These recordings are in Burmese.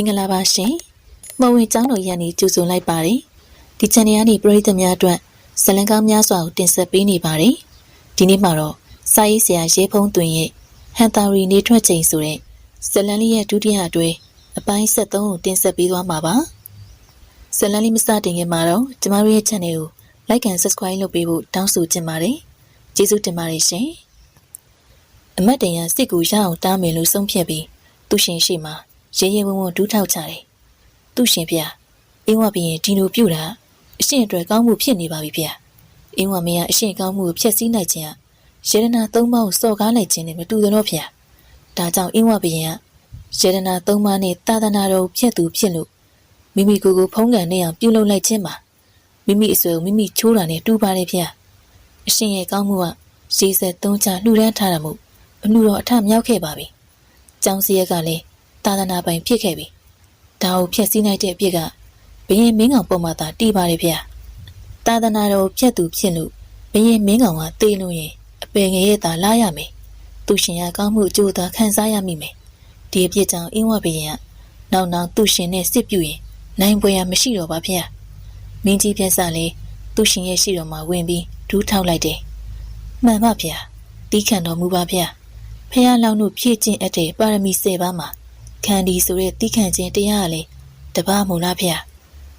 င်္ဂလာပါရှင်။မဝင်ကျောင်းတော်ရန်နေကြိုဆိုလိုက်ပါတယ်။ဒီ channel ကနေပရိသတ်များအတွက်ဇာတ်လမ်းကောင်းများစွာကိုတင်ဆက်ပေးနေပါတယ်။ဒီနေ့မှာတော့စာရေးဆရာရဲဖုံးသွင်ရဲ့ဟန်တာရီနေထွက်ချိန်ဆိုတဲ့ဇာတ်လမ်းလေးရဲ့ဒုတိယအတွဲအပိုင်း73ကိုတင်ဆက်ပေးသွားမှာပါ။ဇာတ်လမ်းလေးမစတင်ခင်မှာတော့ကျမတို့ရဲ့ channel ကို like and subscribe လုပ်ပေးဖို့တောင်းဆိုချင်ပါတယ်။ကျေးဇူးတင်ပါတယ်ရှင်။အမတ်တရန်စစ်ကူရအောင်တားမယ်လို့ဆုံးဖြတ်ပြီးသူရှင်ရှိမှ ရဲရဲဝံ့ဝံ့ဒူးထောက်ချတယ်။သူရှင်ဖေ။အင်းဝဘရင်ဒီလိုပြုတ်တာအရှင်အတွက်ကောင်းမှုဖြစ်နေပါပြီဖေ။အင်းဝမင်းကအရှင်ကောင်းမှုကိုဖျက်ဆီးနိုင်ခြင်းကရတနာသုံးပါးကိုစော်ကားလိုက်ခြင်းနဲ့မတူသလိုဖေ။ဒါကြောင့်အင်းဝဘရင်ကရတနာသုံးပါးနဲ့တာသနာတော်ကိုဖျက်သူဖြစ်လို့မိမိကိုယ်ကိုဖုံးကန်နေအောင်ပြုလုပ်လိုက်ခြင်းပါမိမိအစွဲကိုမိမိချိုးတာနဲ့တူပါတယ်ဖေ။အရှင်ရဲ့ကောင်းမှုကရေစက်သုံးချလှူဒန်းထားတာမို့အမှုတော်အထမြောက်ခဲ့ပါပြီ။ကျောင်းစရက် ကလည်း သာသနာပိုင်ဖြစ်ခဲ့ပြီ။ဒါကိုဖျက်ဆီးနိုင်တဲ့အပြစ်ကဘရင်မင်းကောင်ပုံမှန်သာတီးပါတယ်ဗျာ။သာသနာတော်ဖျက်သူဖြစ်လို့ဘရင်မင်းကောင်ကတေးလို့ရင်အပင်ငယ်ရဲ့သာလာရမယ်။သူရှင်ရကောင်းမှုအကျိုးသာခံစားရမိမယ်။ဒီအပြစ်ကြောင့်အင်းဝဘရင်ကနောက်နောက်သူရှင်နဲ့စစ်ပြူရင်နိုင်ပွဲရမရှိတော့ပါဗျာ။မင်းကြီးပြက်စလည်းသူရှင်ရဲ့ရှိတော်မှာဝင်ပြီးဒူးထောက်လိုက်တယ်။မှန်ပါဗျာ။တီးခံတော်မူပါဗျာ။ဖះလောင်တို့ဖြည့်ကျင့်အပ်တဲ့ပါရမီ၁၀ပါးမှာ ခန္ဒီဆိုတဲ့တိခန့်ခြင်းတရားကလည်းတပါးမို့လားဖះ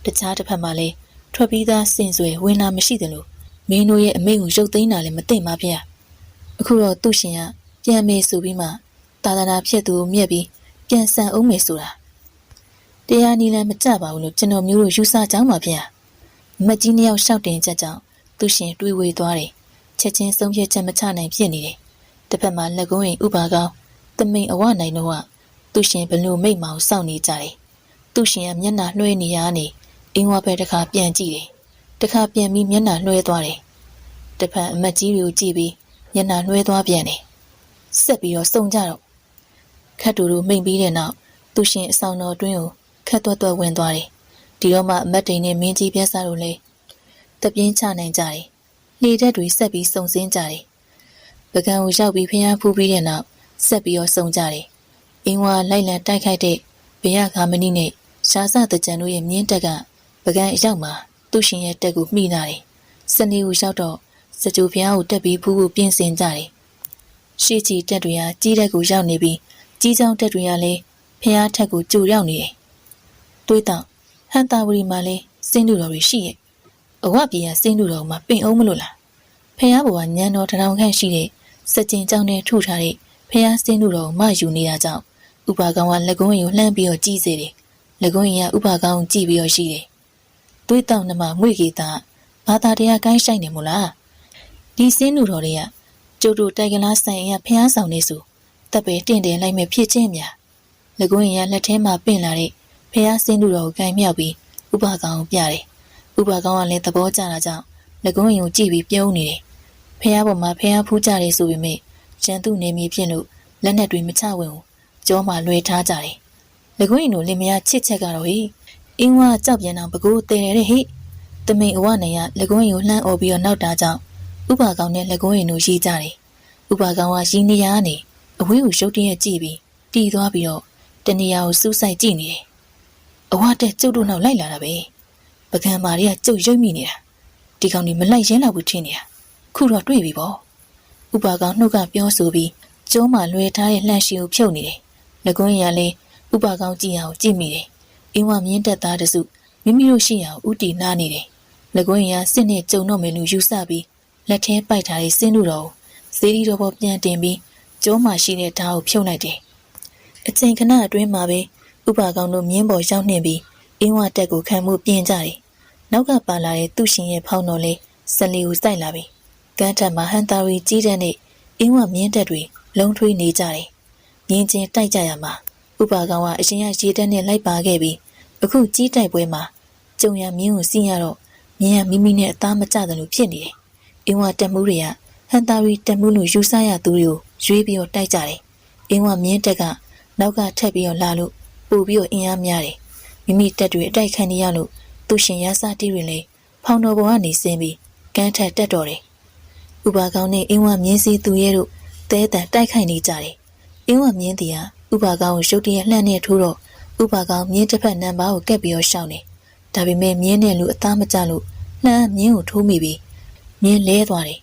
တခြားတစ်ဖက်မှာလည်းထွက်ပြီးသားစင်စွယ်ဝင်လာမရှိတယ်လို့မင်းတို့ရဲ့အမိန့်ကိုရုပ်သိမ်းတာလည်းမသိမှာဖះအခုတော့သူ့ရှင်ကပြန်မေဆိုပြီးမှသာသနာဖြစ်သူကိုမြက်ပြီးပြန်ဆန်အောင်မေဆိုတာတရားနီလန်မကြပါဘူးလို့ကျွန်တော်မျိုးတို့ယူဆကြောင်းပါဖះမက်ကြီးနှစ်ယောက်ရှောက်တင်ချက်ကြောင့်သူ့ရှင်တွေးဝေသွားတယ်ချက်ချင်းဆုံးဖြတ်ချက်မချနိုင်ဖြစ်နေတယ်တစ်ဖက်မှာလက်ကုန်းရင်ဥပါကောင်းတမိန်အဝနိုင်တော့က သူရှင်ဘလို့မိတ်မောင်စောင့်နေကြတယ်။သူရှင်ကမျက်နှာလွှဲနေရနေအင်းဝဘက်တစ်ခါပြန်ကြည့်တယ်။တစ်ခါပြန်ပြီးမျက်နှာလွှဲသွားတယ်။တစ်ဖက်အမတ်ကြီးတွေကိုကြည့်ပြီးမျက်နှာလွှဲသွားပြန်တယ်။ဆက်ပြီးတော့စုံကြတော့ခတ်တူတို့မိန်ပြီးတဲ့နောက်သူရှင်အဆောင်တော်အတွင်းကိုခတ်သွက်သွက်ဝင်သွားတယ်။ဒီတော့မှအမတ်တိန်နဲ့မင်းကြီးပြက်စားတို့လည်းတပြင်းချနိုင်ကြတယ်။လေတက်တွေဆက်ပြီးစုံစင်းကြတယ်ပကံကိုရောက်ပြီးဖျားဖူးပြီးတဲ့နောက်ဆက်ပြီးတော့စုံကြတယ်။ အင်းဝါလိုက်လံတိုက်ခိုက်တဲ့ဘေရခါမဏိနဲ့ရှားစတကြံတို့ရဲ့မြင်းတက်ကပကံအရောက်မှာသူ့ရှင်ရဲ့တက်ကိုမှီနာတယ်။စနေကိုရောက်တော့စကြိုဖျားကိုတက်ပြီးဖူးဖို့ပြင်ဆင်ကြတယ်။ရှေ့ချီတက်တွေကကြီးတက်ကိုရောက်နေပြီးကြီးချောင်းတက်တွေကလည်းဖျားထက်ကိုကြိုရောက်နေတယ်။တွေးတော့ဟန်တာဝရီမှာလည်းစင်းတူတော်တွေရှိရဲ့။အဝပြေကစင်းတူတော်မှာပင်အောင်မလို့လား။ဖះဘဝညံတော်တထောင်ခန့်ရှိတဲ့စကြင်ကြောင်းနဲ့ထုထားတဲ့ဖះစင်းလူတော်ကိုမယူနေတာကြောင့် ဥပါကောင်ကလက်ကုန်းရင်ကိုလှမ်းပြီးတော့ကြည့်စေတယ်။လက်ကုန်းရင်ကဥပါကောင်ကိုကြည့်ပြီးတော့ရှိတယ်။သွေးတောင်နှမမွေကေတာဘာသာတရားကိုင်းဆိုင်နေမို့လား။ဒီစင်းလူတော်တွေကကျုပ်တို့တိုက်ကလားဆိုင်ရဖះဆောင်နေဆိုတပ်ပဲတင့်တယ်လိုက်မဲ့ဖြစ်ချင်းများလက်ကုန်းရင်ကလက်ထဲမှာပင့်လာတဲ့ဖះစင်းလူတော်ကိုကိုင်းမြောက်ပြီးဥပါကောင်ကိုပြတယ်။ဥပါကောင်ကလည်းသဘောကျတာကြောင့်လက်ကုန်းရင်ကိုကြည့်ပြီးပြုံးနေတယ်။ဖះပေါ်မှာဖះဖူးကြတယ်ဆိုပေမဲ့ရန်သူနေမည်ဖြစ်လို့လက်နက်တွေမချဝင်ဘူး ကြောမှာလွှဲထားကြတယ်။လက်ကွင်းတို့လင်မယားချစ်ချက်ကတော့ဟိအင်းဝါကြောက်ပြန်အောင်ပကိုးတဲတယ်ဟိတမိန်အဝနိုင်ကလက်ကွင်းကိုလှမ်းអော်ပြီးတော့နောက်တာကြောင့်ဥပါကောင်နဲ့လက်ကွင်းရင်တို့ရေးကြတယ်။ဥပါကောင်ကရင်းနေရကနေအဝေးကိုရုတ်တရက်ကြည့်ပြီးတီးသွားပြီးတော့တနေရာကိုစူးစိုက်ကြည့်နေတယ်။အဝတက်ကျုပ်တို့နောက်လိုက်လာတာပဲ။ပကံမာတွေကကျုပ်ရိပ်မိနေတာဒီကောင်ဒီမလိုက်ရင်းလောက်ဘူးထင်နေတာခုတော့တွေ့ပြီပေါ့ဥပါကောင်နှုတ်ကပြောဆိုပြီးကျုံးမှလွှဲထားတဲ့လှန့်ရှိကိုဖြုတ်နေတယ် ငကွန်းရလည်းဥပါကောင်ကြည့်အောင်ကြည့်မိတယ်အင်းဝမြင့်တက်သားတစုမိမိတို့ရှိအောင်ဥတီနားနေတယ်ငကွန်းရစစ်နဲ့ကြုံတော့မယ်လို့ယူဆပြီးလက်ထဲပိုက်ထားတဲ့စင်းတို့တော်ကိုဇေဒီတော်ပေါ်ပြန်တင်ပြီးကျုံးမှရှိတဲ့ဓာတ်ကိုဖြုတ်လိုက်တယ်အချိန်ခဏအတွင်းမှာပဲဥပါကောင်တို့မြင်းပေါ်ရောက်နှင်ပြီးအင်းဝတက်ကိုခံမှုပြင်ကြတယ်နောက်ကပါလာတဲ့သူ့ရှင်ရဲ့ဖောင်းတော်လေးစလီကိုစိုက်လာပြီးကန်းထက်မှာဟန်တာရီကြီးတဲ့နဲ့အင်းဝမြင်းတက်တွေလုံးထွေးနေကြတယ်။ မြင်းချင်းတိုက်ကြရမှာဥပါကောင်ကအရင်ကရေတက်နဲ့လိုက်ပါခဲ့ပြီးအခုကြီးတိုက်ပွဲမှာကြုံရမြင်းကိုစီးရတော့မြင်းကမိမိနဲ့အသားမကျတယ်လို့ဖြစ်နေတယ်။အင်းဝတက်မှုတွေကဟန်တာရီတက်မှုလို့ယူဆရသူတွေကိုရွေးပြီးတော့တိုက်ကြတယ်။အင်းဝမြင်းတက်ကနောက်ကထက်ပြီးတော့လာလို့ပို့ပြီးတော့အင်အားများတယ်။မိမိတက်တွေအတိုက်ခံနေရလို့သူရှင်ရစတီတွေလည်းဖောင်တော်ပေါ်ကနေဆင်းပြီးကန်းထက်တက်တော်တယ်။ဥပါကောင်နဲ့အင်းဝမြင်းစည်းသူရဲ့တို့တဲတန်တိုက်ခိုက်နေကြတယ်။ အင်းဝမြင်းတီကဥပါကောင်ကိုရုတ်တရက်လှမ်းနဲ့ထိုးတော့ဥပါကောင်မြင်းတစ်ဖက်နံပါတ်ကိုကက်ပြီးတော့ရှောင်းနေဒါပေမဲ့မြင်းနဲ့လူအသားမကျလို့လှမ်းမြင်းကိုထိုးမိပြီးမြင်းလဲသွားတယ်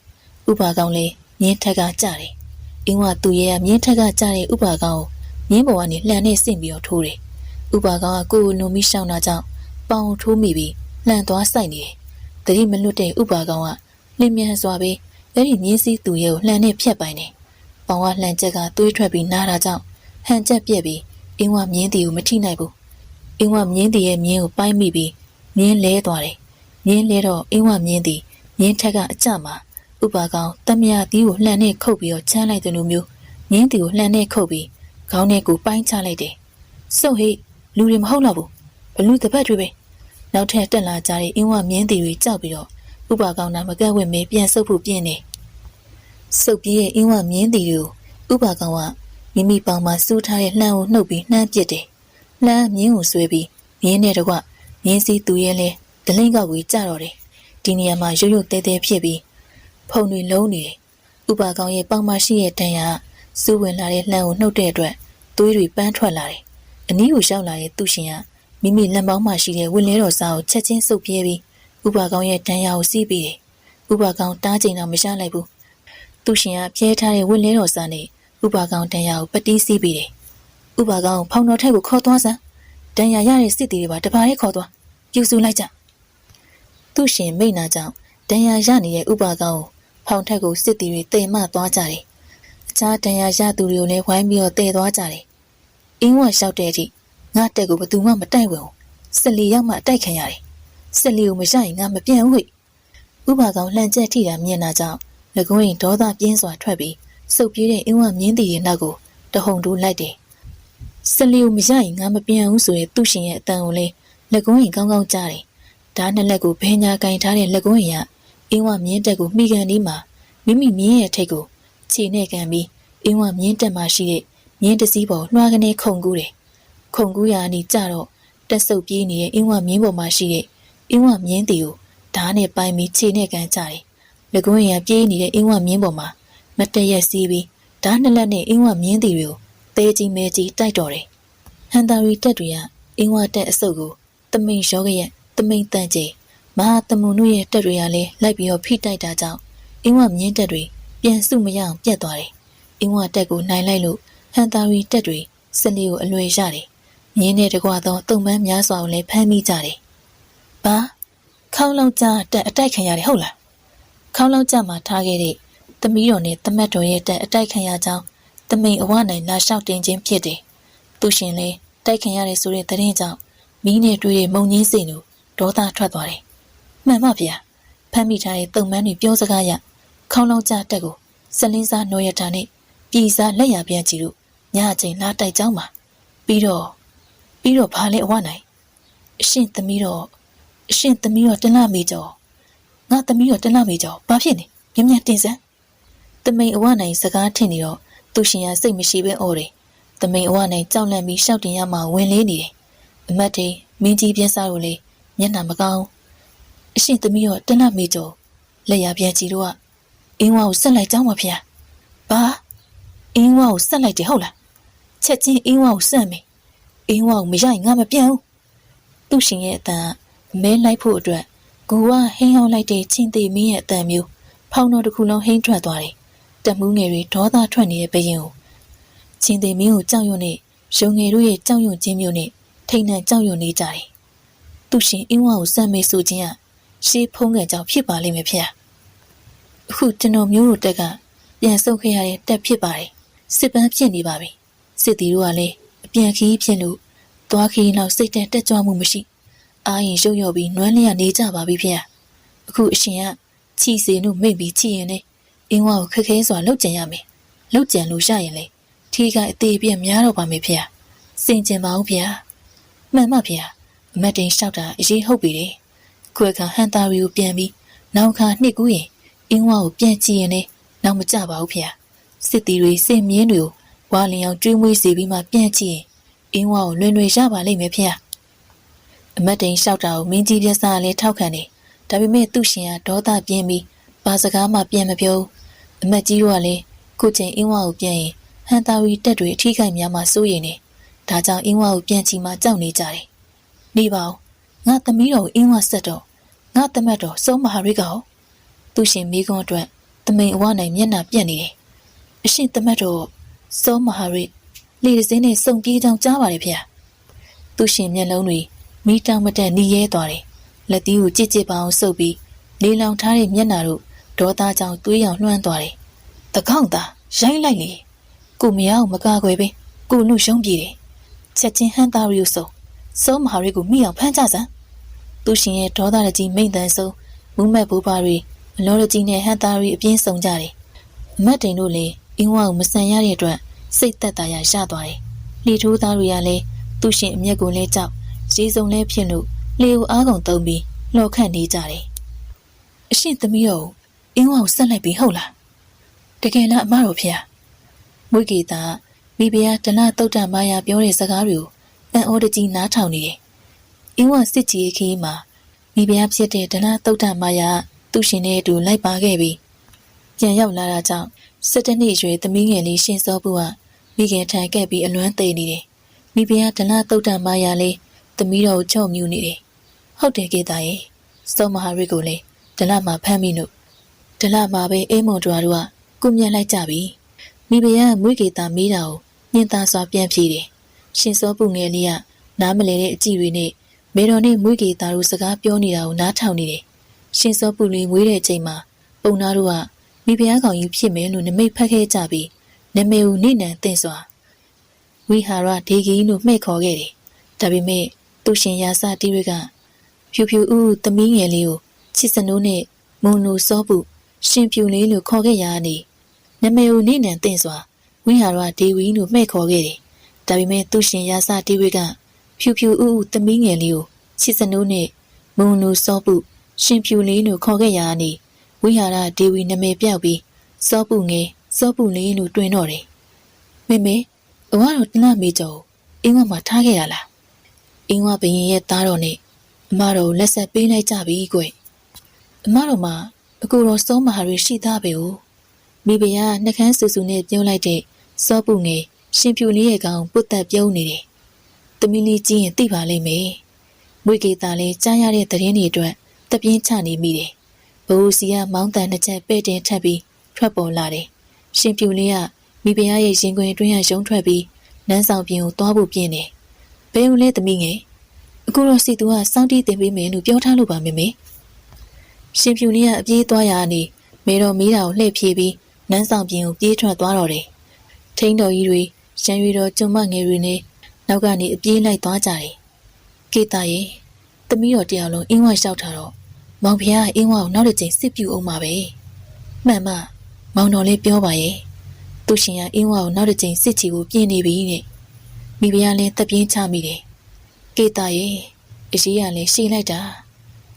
ဥပါကောင်လည်းမြင်းထက်ကကြတယ်အင်းဝသူရဲကမြင်းထက်ကကြတဲ့ဥပါကောင်ကိုမြင်းပေါ်ကနေလှန်နဲ့ဆင့်ပြီးတော့ထိုးတယ်ဥပါကောင်ကကိုယ်ကိုလုံပြီးရှောင်းတာကြောင့်ပေါင်ကိုထိုးမိပြီးလှန်သွားဆိုင်နေတယ်တတိမလွတ်တဲ့ဥပါကောင်ကလင်းမြန်စွာပဲအဲ့ဒီမြင်းစည်းသူရဲကိုလှန်နဲ့ဖြတ်ပိုင်တယ် ပေါင်ကလှန်ချက်ကသွေးထွက်ပြီးနားတာကြောင့်ဟန်ချက်ပြက်ပြီးအင်းဝမြင်းတီကိုမထိနိုင်ဘူးအင်းဝမြင်းတီရဲ့မြင်းကိုပိုင်းမိပြီးမြင်းလဲသွားတယ်မြင်းလဲတော့အင်းဝမြင်းတီမြင်းထက်ကအကြမှာဥပါကောင်တမယတီးကိုလှန်နဲ့ခုတ်ပြီးတော့ချမ်းလိုက်တဲ့လိုမျိုးမြင်းတီကိုလှန်နဲ့ခုတ်ပြီးခေါင်းနဲ့ကိုပိုင်းချလိုက်တယ်စုပ်ဟိလူတွေမဟုတ်တော့ဘူးဘလူတပတ်တွေပဲနောက်ထပ်တက်လာကြတဲ့အင်းဝမြင်းတီတွေကြောက်ပြီးတော့ဥပါကောင်နာမကက်ဝင်မေးပြန်ဆုပ်ဖို့ပြင်းနေ စုပ်ပြေးရဲ့အင်းဝမြင်းတီတွေကိုဥပါကောင်ကမိမိပေါင်မှာစူးထားတဲ့လှမ်းကိုနှုတ်ပြီးနှမ်းပစ်တယ်လှမ်းမြင်းကိုဆွဲပြီးမြင်းနဲ့တကွမြင်းစည်းသူရဲ့လဲဒလိမ့်ကောက်ကိုကြတော့တယ်ဒီနေရာမှာရုတ်ရုတ်တဲတဲဖြစ်ပြီးဖုံတွေလုံးနေတယ်ဥပါကောင်ရဲ့ပေါင်မရှိတဲ့တန်ရာစူးဝင်လာတဲ့လှမ်းကိုနှုတ်တဲ့အတွက်သွေးတွေပန်းထွက်လာတယ်အနီးကိုရောက်လာတဲ့သူရှင်ကမိမိလက်ပေါင်းမှာရှိတဲ့ဝင်းလဲတော်စားကိုချက်ချင်းဆုပ်ပြဲပြီးဥပါကောင်ရဲ့တန်ရာကိုစီးပြီးတယ်ဥပါကောင်တားချိန်တော့မရလိုက်ဘူး သူရှင်ကပြဲထားတဲ့ဝင်းလဲတော်စားနဲ့ဥပါကောင်တန်ရာကိုပတီးစီးပြီးတယ်ဥပါကောင်ဖောင်တော်ထက်ကိုခေါ်သွားစမ်းတန်ရာရတဲ့စစ်တီတွေပါတပါးရဲခေါ်သွားပြုစုလိုက်ကြသူရှင်မိတ်နာကြောင့်တန်ရာရနေတဲ့ဥပါကောင်ကိုဖောင်ထက်ကိုစစ်တီတွေတိမ်မသွားကြတယ်အခြားတန်ရာရသူတွေကိုလည်းဝိုင်းပြီးတော့တည်သွားကြတယ်အင်းဝလျှောက်တဲ့အထိငါတက်ကိုဘယ်သူမှမတိုက်ဝင်ဘူးစစ်လီရောက်မှအတိုက်ခံရတယ်စစ်လီကိုမရရင်ငါမပြန်ဘူးဟဲ့ဥပါကောင်လှန်ကျက်ထိတာမြင်လာကြောင့် ငကုံးရင်ဒေါသပြင်းစွာထွက်ပြီးစုပ်ပြေးတဲ့အင်းဝမြင်းတီရဲ့နောက်ကိုတဟုန်တိုးလိုက်တယ်စစ်လီကိုမရရင်ငါမပြန်ဘူးဆိုရင်သူ့ရှင်ရဲ့အတန်ကိုလည်းလက်ကုံးရင်ကောင်းကောင်းကြားတယ်ဓာတ်နှစ်လက်ကိုဘဲညာကင်ထားတဲ့လက်ကုံးရင်ကအင်းဝမြင်းတက်ကိုမိကန်ဒီမှာမိမိမြင်းရဲ့ထိတ်ကိုခြေနဲ့ကန်ပြီးအင်းဝမြင်းတက်မှာရှိတဲ့မြင်းတစည်းပေါ်လွှားကနေခုန်ကူးတယ်ခုန်ကူးရာအနီးကြတော့တက်ဆုပ်ပြေးနေတဲ့အင်းဝမြင်းပေါ်မှာရှိတဲ့အင်းဝမြင်းတီကိုဓာတ်နဲ့ပိုင်းပြီးခြေနဲ့ကန်ကြတယ် လက်ကုံးရင်ကပြေးနေတဲ့အင်းဝမြင်းပေါ်မှာမတရက်စီးပြီးဓာတ်နှစ်လက်နဲ့အင်းဝမြင်းတီတွေကိုတဲကြီးမဲကြီးတိုက်တော်တယ်ဟန်တာရီတက်တွေကအင်းဝတက်အစုပ်ကိုတမိန်ရောကရက်တမိန်တန်ကြီးမဟာတမုံတို့ရဲ့တက်တွေကလည်းလိုက်ပြီးတော့ဖိတိုက်တာကြောင့်အင်းဝမြင်းတက်တွေပြန်စုမရအောင်ပြတ်သွားတယ်အင်းဝတက်ကိုနိုင်လိုက်လို့ဟန်တာရီတက်တွေစလီကိုအလွယ်ရတယ်မြင်းနဲ့တကွာသောတုံပန်းများစွာကိုလည်းဖမ်းမိကြတယ်ဘာခေါင်းလုံးကြတက်အတိုက်ခံရတယ်ဟုတ်လား ခေါင်းလုံးကြမှာထားခဲ့တဲ့သမီးတော်နဲ့တမတ်တော်ရဲ့တက်အတိုက်ခံရကြောင်းတမိန်အဝနိုင်လာလျှောက်တင်ခြင်းဖြစ်တယ်သူရှင်လည်းတိုက်ခံရတယ်ဆိုတဲ့သတင်းကြောင့်မီးနဲ့တွေ့တဲ့မုံငင်းစိန်တို့ဒေါသထွက်သွားတယ်မှန်ပါဗျာဖမ်းမိထားတဲ့တုံမန်းတွေပြောစကားရခေါင်းလုံးကြတက်ကိုစလင်းစားနော်ရတာနဲ့ပြည်စားလက်ရပြန်ကြည့်လို့ညအချိန်လာတိုက်ကြောင်းပါပြီးတော့ပြီးတော့ဘာလဲအဝနိုင်အရှင်သမီးတော့အရှင်သမီးတော့တလမေကျော် ငါသမီးတော့တလမေကျော်ဘာဖြစ်နေမြ мян တင်စမ်းတမိန်အဝနိုင်စကားထင်နေတော့သူရှင်ရစိတ်မရှိပဲအော်တယ်တမိန်အဝနိုင်ကြောက်လန့်ပြီးရှောက်တင်ရမှဝင်လေးနေတယ်အမတ်တေမင်းကြီးပြင်းစားလို့လေမျက်နှာမကောင်းအရှင်သမီးတော့တလမေကျော်လက်ရပြန်ကြည့်တော့အင်းဝါကိုဆက်လိုက်ကြောင်းပါဗျာဘာအင်းဝါကိုဆက်လိုက်တယ်ဟုတ်လားချက်ချင်းအင်းဝါကိုဆက်မယ်အင်းဝါကိုမရရင်ငါမပြန်ဘူးသူ့ရှင်ရဲ့အတန်မဲလိုက်ဖို့အတွက် ကိုကဟင်းဟောင်းလိုက်တဲ့ချင်းသေးမင်းရဲ့အတန်မျိုးဖောင်းတော်တစ်ခုလုံးဟိမ့်ထွက်သွားတယ်တမှုငယ်တွေဒေါသထွက်နေတဲ့ဘရင်ကိုချင်းသေးမင်းကိုကြောက်ရွံ့နေရုံငယ်တို့ရဲ့ကြောက်ရွံ့ခြင်းမျိုးနဲ့ထိတ်နှံကြောက်ရွံ့နေကြတယ်သူ့ရှင်အင်းဝါကိုစမ်းမေးဆိုခြင်းကရှေးဖုံးငယ်ကြောင့်ဖြစ်ပါလိမ့်မယ်ဖေ။အခုကျွန်တော်မျိုးတို့တက်ကပြန်ဆုတ်ခဲ့ရတဲ့တက်ဖြစ်ပါတယ်။စစ်ပန်းဖြစ်နေပါပြီ။စစ်တီတို့ကလည်းအပြန်ခီးဖြစ်လို့သွားခီးနောက်စိတ်တက်တက်ကြွမှုမရှိ။ အာရင်ရုပ်ရော်ပြီးနွမ်းလျက်နေကြပါပြီဖေ။အခုအရှင်ကချီစီတို့မိတ်ပြီးချီရင်လေအင်းဝါကိုခက်ခဲစွာလှုပ်ကြံရမယ်။လှုပ်ကြံလို့ရရင်လေထီကအသေးပြက်များတော့ပါမယ်ဖေ။စင်ကြင်ပါဦးဖေ။မှန်ပါဖေ။အမတ်တင်လျှောက်တာအရေးဟုတ်ပြီလေ။ခွဲခါဟန်တာရီကိုပြန်ပြီးနောက်ခါနှစ်ကူးရင်အင်းဝါကိုပြန်ကြည့်ရင်လည်းနောက်မကြပါဘူးဖေ။စစ်တီတွေစင်မြင်းတွေကိုဝါလင်အောင်ကျွေးမွေးစီပြီးမှပြန်ကြည့်ရင်အင်းဝါကိုလွင်လွင်ရပါလိမ့်မယ်ဖေ။ အမတ်တင်လျှောက်တာကိုမင်းကြီးပြဆာကလည်းထောက်ခံတယ်။ဒါပေမဲ့သူ့ရှင်ကဒေါသပြင်းပြီးဘာစကားမှပြန်မပြောဘူး။အမတ်ကြီးတို့ကလည်းခုချိန်အင်းဝါကိုပြန်ရင်ဟန်တာရီတက်တွေအထီးခိုက်များမှစိုးရိမ်နေ။ဒဒါကြောင့်အင်းဝကိုပြန်ချီမှကြောက်နေကြတယ်နေပါဦးငါသမီးတော်ကိုအင်းဝဆက်တော့ငါသမက်တော်စောမဟာရိကဟောသူရှင်မိကွန်းအတွက်တမိန်အဝနိုင်မျက်နှာပြက်နေတယ်အရှင်သမက်တော်စောမဟာရိလေစင်းနဲ့စုံပြေးကြောင်ကြားပါတယ်ဖေ။သူရှင်မျက်လုံးတွေ မိတောင်မတက်နီးရဲသွားတယ်။လက်သီးကိုကြစ်ကြစ်ပအောင်ဆုပ်ပြီးလေးလောင်ထားတဲ့မျက်နှာတို့ဒေါသကြောင့်သွေးရောင်လွှမ်းသွားတယ်။တကောင့်သားရိုင်းလိုက်လေ။ကိုမရအောင်မကာကွယ်ပဲကိုလူရှုံးပြေတယ်။ချက်ချင်းဟန်သားရီကိုစုံစောမဟာရိကိုမိအောင်ဖမ်းကြစမ်း။သူရှင်ရဲ့ဒေါသရကြီးမိန်တန်ဆုံးမူးမက်ဘူပါရီအလောရကြီးနဲ့ဟန်သားရီအပြင်းဆုံးကြတယ်။မတ်တိန်တို့လည်းအင်းဝါကိုမဆန်ရတဲ့အတွက်စိတ်သက်သာရာရသွားတယ်။လှီထိုးသားတွေကလည်းသူ့ရှင်အမျက်ကိုလည်းကြောက် ရေစုံလည်းဖြစ်လို့လေကိုအားကုန်သုံးပြီးလှော်ခန့်နေကြတယ်။အရှင်သမီးတို့အင်းဝါကိုဆက်လိုက်ပြီးဟုတ်လား။တကယ်လားအမတို့ဖေ။မွေးကေတာမိဖုရားဒလတုတ်တမာယာပြောတဲ့စကားတွေကိုအံ့ဩတကြီးနားထောင်နေတယ်။အင်းဝါစစ်ကြီးခီးမှာမိဖုရားဖြစ်တဲ့ဒလတုတ်တမာယာသူ့ရှင်နဲ့အတူလိုက်ပါခဲ့ပြီးပြန်ရောက်လာတာကြောင့်စစ်တနှစ်ရွယ်သမီးငယ်လေးရှင်စောဘူးကမိခင်ထံကက်ပြီးအလွမ်းသိနေတယ်။မိဖုရားဒလတုတ်တမာယာလေး သမီးတော်ကိုချုံမြူနေတယ်။ဟုတ်တယ်ကေတာရဲ့စောမဟာရစ်ကိုလေဒလမှာဖမ်းမိလို့ဒလမှာပဲအိမ်မွန်တော်တို့ကကုမြက်လိုက်ကြပြီ။မိဖုရားမွေးကေတာမိတာကိုညင်သာစွာပြန်ဖြေတယ်။ရှင်စောပုငယ်လေးကနားမလဲတဲ့အကြည့်တွေနဲ့မေတော်နဲ့မွေးကေတာတို့စကားပြောနေတာကိုနားထောင်နေတယ်။ရှင်စောပုလေးမွေးတဲ့အချိန်မှာပုံနာတို့ကမိဖုရားကောင်ကြီးဖြစ်မယ်လို့နမိတ်ဖက်ခဲ့ကြပြီးနမေဦးနေနံတင်စွာဝိဟာရဒေဂီလို့မှဲ့ခေါ်ခဲ့တယ်။ဒါပေမဲ့ သူရှင်ရာစတီတွေကဖြူဖြူဥဥသမီးငယ်လေးကိုချစ်စနိုးနဲ့မုံနိုစောပုရှင်ဖြူလေးလို့ခေါ်ခဲ့ရနေနမေဦးနေနံတင်စွာဝိဟာရဒေဝီလို့မှဲ့ခေါ်ခဲ့တယ်။ဒါပေမဲ့သူရှင်ရာစတီတွေကဖြူဖြူဥဥသမီးငယ်လေးကိုချစ်စနိုးနဲ့မုံနိုစောပုရှင်ဖြူလေးလို့ခေါ်ခဲ့ရနေဝိဟာရဒေဝီနမေပြောက်ပြီးစောပုငယ်စောပုလေးလို့တွင်တော့တယ်။မေမေအဝါတော့တနမေကျော်အင်းဝမှာထားခဲ့ရလား။ အင်းဝဘရင်ရဲ့သားတော်နဲ့အမတော်လက်ဆက်ပေးလိုက်ကြပြီကွ။အမတော်မှာအကူတော်စောမဟာရီရှိသားပဲ哦။မိဖုရားနှကန်းဆူဆူနဲ့ပြုံးလိုက်တဲ့စောပုငယ်ရှင်ဖြူလေးရဲ့ကောင်ပုတ်သက်ပြုံးနေတယ်။တမီလေးကြီးရင်သိပါလိမ့်မယ်။မွေကေတာလေးကြားရတဲ့သတင်းတွေအတွက်တပြင်းချနေမိတယ်။ဘိုးစီကမောင်းတန်နှစ်ချက်ပဲ့တင်ထပ်ပြီးထွက်ပေါ်လာတယ်။ရှင်ပြူလေးကမိဖုရားရဲ့ရင်ခွင်အတွင်းကရုံးထွက်ပြီးနန်းဆောင်ပြင်ကိုသွားဖို့ပြင်းတယ်။ ဘဲဦးလဲသမီးငယ်အခုတော့စီသူကစောင်းတီးတင်ပေးမယ်လို့ပြောထားလို့ပါမေမေ။ရှင်ပြူလေးကအပြေးသွားရနေမေတော်မီးတာကိုလှည့်ပြေးပြီးနန်းဆောင်ပြင်ကိုပြေးထွက်သွားတော့တယ်။ထိန်းတော်ကြီးတွေရန်ရီတော်ကျုံမငယ်တွေနဲ့နောက်ကနေအပြေးလိုက်သွားကြတယ်။ကေတာရဲ့သမီးတော်တယောက်လုံးအင်းဝလျှောက်ထားတော့မောင်ဖျားအင်းဝကိုနောက်တစ်ချိန်စစ်ပြူအောင်ပါပဲ။မှန်မမောင်တော်လေးပြောပါရဲ့သူရှင်ကအင်းဝါကိုနောက်တစ်ချိန်စစ်ချီကိုပြင်းနေပြီတဲ့ မိဖုရားလည်းတက်ပြင်းချမိတယ်ကေတာရဲ့အရှိရလည်းရှေ့လိုက်တာ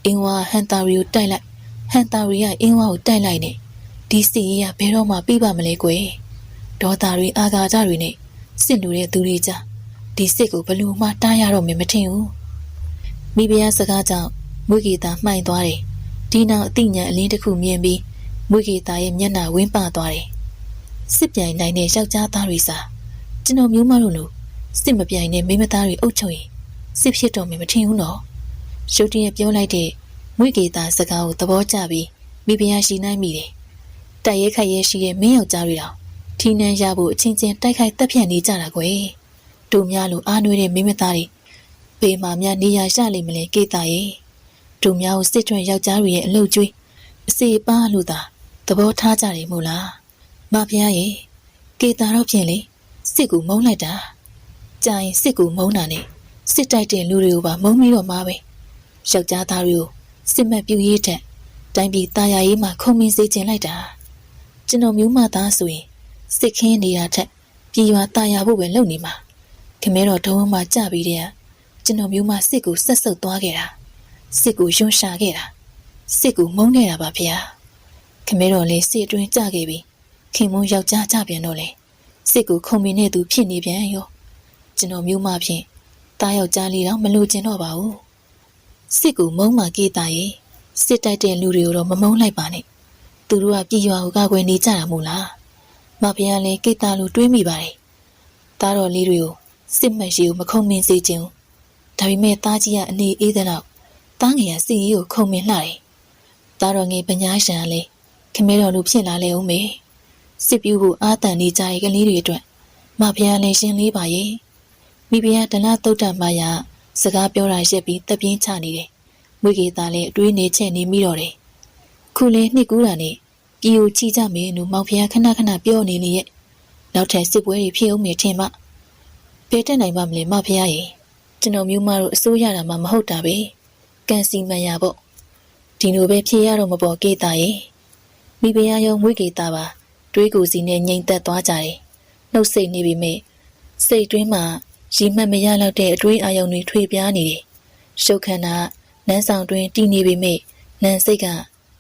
အင်းဝါဟန်တာရီကိုတိုက်လိုက်ဟန်တာရီကအင်းဝါကိုတိုက်လိုက်နေဒီစီရဘယ်တော့မှပြီးပါမလဲကွယ်ဒေါ်တာရီအာဃာကြတွေနဲ့စစ်လူတဲ့သူတွေကြဒီစစ်ကိုဘလို့မှတားရတော့မှမထင်ဘူးမိဖုရားစကားကြောင့်မွေးကေတာမှိုင်သွားတယ်ဒီနောက်အသိဉာဏ်အလင်းတစ်ခုမြင်ပြီးမွေးကေတာရဲ့မျက်နှာဝင်းပသွားတယ်။စစ်ပြိုင်နိုင်တဲ့ယောက်ျားသားတွေစားကျွန်တော်မျိုးမတို့လို စစ်မပြိုင်တဲ့မိန်းမသားတွေအုပ်ချုပ်ရင်စစ်ဖြစ်တော့မှမထင်ဘူးနော်။ရုတ်တရက်ပြောလိုက်တဲ့မွေးကေတာစကားကိုသဘောကျပြီးမိဖုရားရှိနိုင်မိတယ်။တိုက်ရဲခိုက်ရဲရှိတဲ့မင်းယောက်ျားတွေတော့ထီနန်းရဖို့အချင်းချင်းတိုက်ခိုက်တက်ဖြတ်နေကြတာကွယ်။တို့များလိုအားနွေးတဲ့မိန်းမသားတွေဘေးမှာများနေရရလိမ့်မလဲကေတာရဲ့။တို့များကိုစစ်ထွင်ယောက်ျားတွေရဲ့အလုတ်ကျွေးအစီပါလို့သာသဘောထားကြတယ်မို့လားမဖျားရဲ့ကေတာတော့ဖြင့်လေစစ်ကူမုန်းလိုက်တာ ကြာရင်စစ်ကူမုန်းတာနဲ့စစ်တိုက်တဲ့လူတွေကိုပါမုန်းပြီးတော့မှာပဲယောက်ျားသားတွေကိုစစ်မှတ်ပြူရေးတဲ့တိုင်းပြည်တာယာရေးမှာခုံမင်းစေခြင်းလိုက်တာကျွန်တော်မျိုးမသားဆိုရင်စစ်ခင်းနေတာထက်ပြည်ရွာတာယာဖို့ပဲလုပ်နေမှာခမဲတော်ထုံးမှကြပြီးတဲ့ကျွန်တော်မျိုးမစစ်ကူဆက်ဆုပ်သွားခဲ့တာစစ်ကူယွန်းရှာခဲ့တာစစ်ကူမုန်းခဲ့တာပါဗျာခမဲတော်လေးစစ်အတွင်းကြခဲ့ပြီခင်မုန်းယောက်ျားကြပြန်တော့လေစစ်ကူခုံမင်းနဲ့သူဖြစ်နေပြန်ရော ကျွန်တော်မျိုးမဖြင့်တားယောက်ျားလေးတော့မလို့ကျင်တော့ပါဘူးစစ်ကူမုန်းမှကေးတာရဲ့စစ်တိုက်တဲ့လူတွေကိုတော့မမုန်းလိုက်ပါနဲ့သူတို့ကပြည်ရွာကိုကာကွယ်နေကြတာမို့လားမဖျားလဲကေးတာလိုတွေးမိပါတယ်တားတော်လေးတွေကိုစစ်မှတ်ရီကိုမခုံမင်းစေခြင်းဒါပေမဲ့သားကြီးကအနေအေးတဲ့နောက်သားငယ်ကစစ်ရေးကိုခုံမင်းလှတယ်သားတော်ငယ်ပညာရှန်ကလည်းခမဲတော်လူဖြစ်လာလေဦးမေစစ်ပြူကိုအာတန်နေကြရဲ့ကလေးတွေအတွက်မဖျားလည်းရှင်းလေးပါရဲ့ မိဖုရားဒလတုတ်တမယာစကားပြောတာရက်ပြီးတက်ပြင်းချနေတယ်မွေးကေသားလည်းအတွေးနေချက်နေမိတော့တယ်ခုလဲနှစ်ကူးတာနဲ့ပြည်ကိုကြည့်ကြမယ်လို့မောင်ဖျားခဏခဏပြောနေလေရဲ့နောက်ထပ်စစ်ပွဲတွေဖြစ်အောင်မေထင်ပါဘယ်တက်နိုင်ပါမလဲမဖျားရဲ့ကျွန်တော်မျိုးမတို့အစိုးရတာမှမဟုတ်တာပဲကန်စီမန်ရပေါ့ဒီလိုပဲဖြေရတော့မပေါ်ကေတာရဲ့မိဖုရားရောမွေးကေသားပါတွေးကိုစီနဲ့ငိမ့်သက်သွားကြတယ်နှုတ်ဆိတ်နေပြီမဲ့စိတ်တွင်းမှာ ရီမှတ်မရတော့တဲ့အတွေးအာရုံတွေထွေပြားနေတယ်ရှုပ်ခန္ဓာနန်းဆောင်တွင်တည်နေပြီမဲ့နန်းစိတ်က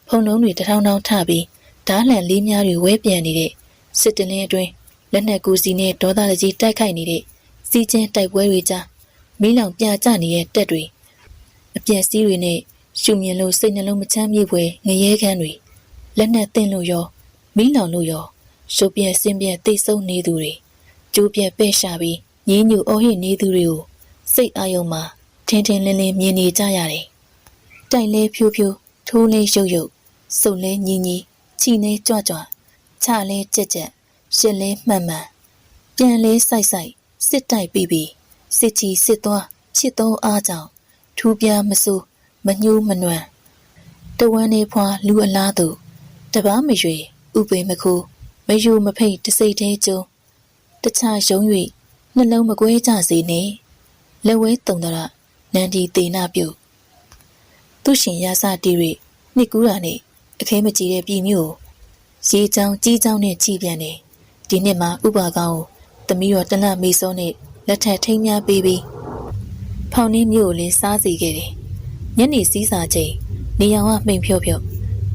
ဖုံလုံးတွေတထောင်ထောင်ထပြီးဓားလှန်လေးများတွေဝဲပြန်နေတဲ့စစ်တလင်းအတွင်းလက်နက်ကူစီနဲ့ဒေါသတကြီးတိုက်ခိုက်နေတဲ့စီးချင်းတိုက်ပွဲတွေကြားမီးလောင်ပြကျနေတဲ့တက်တွေအပြက်စီးတွေနဲ့ရှုမြင်လို့စိတ်နှလုံးမချမ်းမြေ့ဖွယ်ငရဲခမ်းတွေလက်နက်တင်လို့ရောမီးလောင်လို့ရောရှုပ်ပြက်ဆင်းပြက်တိတ်ဆုံးနေသူတွေကျိုးပြက်ပဲ့ရှာပြီး ငင်းညူအော်ဟစ်နေသူတွေကိုစိတ်အာယုံမှာထင်းထင်းလင်းလင်းမြင်နေကြရတယ်။တိုင်လဲဖြူဖြူထိုးလဲရုပ်ရုပ်စုံလဲညီညီချီနေကြွကြွချလဲကြက်ကြက်ရှစ်လဲမှန်မှန်ပြန်လဲဆိုင်ဆိုင်စစ်တိုက်ပြီးပြီးစစ်ချီစစ်သွားချစ်သောအားကြောင့်ထူးပြားမစိုးမညှိုးမနွမ်းတဝမ်းနေဖွာလူအလားသူတပားမရွေဥပေမခိုးမယူမဖိတ်တစိတ်သေးကျုံတခြားယုံ၍ နှလုံးမကွဲကြစေနဲ့လက်ဝဲတုံတရနန္ဒီတေနာပြုတ်သူရှင်ရစတီရိနှစ်ကူးတာနဲ့အခဲမကြီးတဲ့ပြည်မျိုးရေချောင်းကြီးချောင်းနဲ့ကြည်ပြန်တယ်ဒီနှစ်မှာဥပါကောင်ကိုသမီးတော်တနတ်မေစောနဲ့လက်ထက်ထိမ်းများပေးပြီးဖောင်နှင်းမျိုးကိုလည်းစားစီခဲ့တယ်ညနေစည်းစာချိန်နေရောင်ကမှိန်ဖြော့ဖြော့